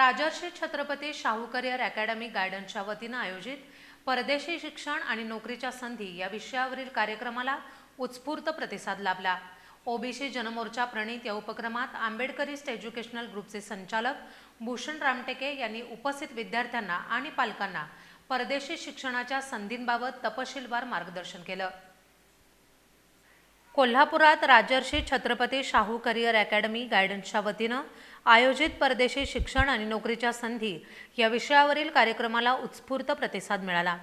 Rajarshi Chhatrapati Shahu career academy गायडन्सच्या वतीनं आयोजित परदेशी शिक्षण आणि नोकरीच्या संधी या विषयावरील कार्यक्रमाला उत्स्फूर्त प्रतिसाद लाभला. ओबीसी जनमोर्चा प्रणीत या उपक्रमात आंबेडकरिस्ट एज्युकेशनल ग्रुपचे संचालक भूषण रामटेके यांनी उपस्थित विद्यार्थ्यांना आणि पालकांना परदेशी शिक्षणाच्या संधींबाबत तपशीलवार मार्गदर्शन केलं. कोल्हापुरात राजर्षी छत्रपती शाहू करिअर अकॅडमी गायडन्सच्या वतीनं आयोजित परदेशी शिक्षण आणि नोकरीच्या संधी या विषयावरील कार्यक्रमाला उत्स्फूर्त प्रतिसाद मिळाला.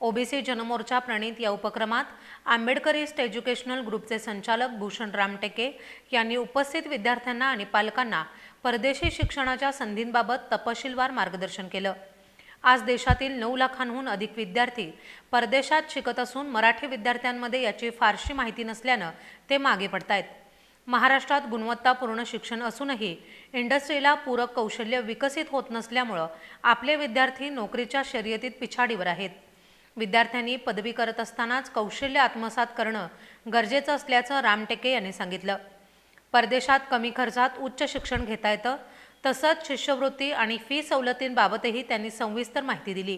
ओबीसी जनमोर्चा प्रणीत या उपक्रमात आंबेडकरिस्ट एज्युकेशनल ग्रुपचे संचालक भूषण रामटेके यांनी उपस्थित विद्यार्थ्यांना आणि पालकांना परदेशी शिक्षणाच्या संधींबाबत तपशीलवार मार्गदर्शन केलं. आज देशातील नऊ लाखांहून अधिक विद्यार्थी परदेशात शिकत असून मराठी विद्यार्थ्यांमध्ये याची फारशी माहिती नसल्यानं ते मागे पडतायत. महाराष्ट्रात गुणवत्तापूर्ण शिक्षण असूनही इंडस्ट्रीला पूरक कौशल्य विकसित होत नसल्यामुळं आपले विद्यार्थी नोकरीच्या शर्यतीत पिछाडीवर आहेत. विद्यार्थ्यांनी पदवी करत असतानाच कौशल्य आत्मसात करणं गरजेचं असल्याचं रामटेके यांनी सांगितलं. परदेशात कमी खर्चात उच्च शिक्षण घेता येतं तसंच शिष्यवृत्ती आणि फी सवलतींबाबतही त्यांनी सविस्तर माहिती दिली.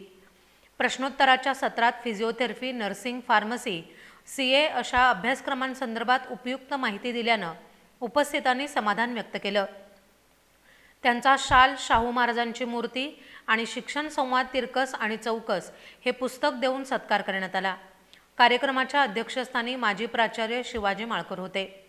प्रश्नोत्तराच्या सत्रात physiotherapy nursing pharmacy C A अशा अभ्यासक्रमांसंदर्भात उपयुक्त माहिती दिल्यानं उपस्थितांनी समाधान व्यक्त केलं. त्यांचा शाल शाहू महाराजांची मूर्ती आणि शिक्षण संवाद तिरकस आणि चौकस हे पुस्तक देऊन सत्कार करण्यात आला. कार्यक्रमाच्या अध्यक्षस्थानी माजी प्राचार्य शिवाजी माळकर होते.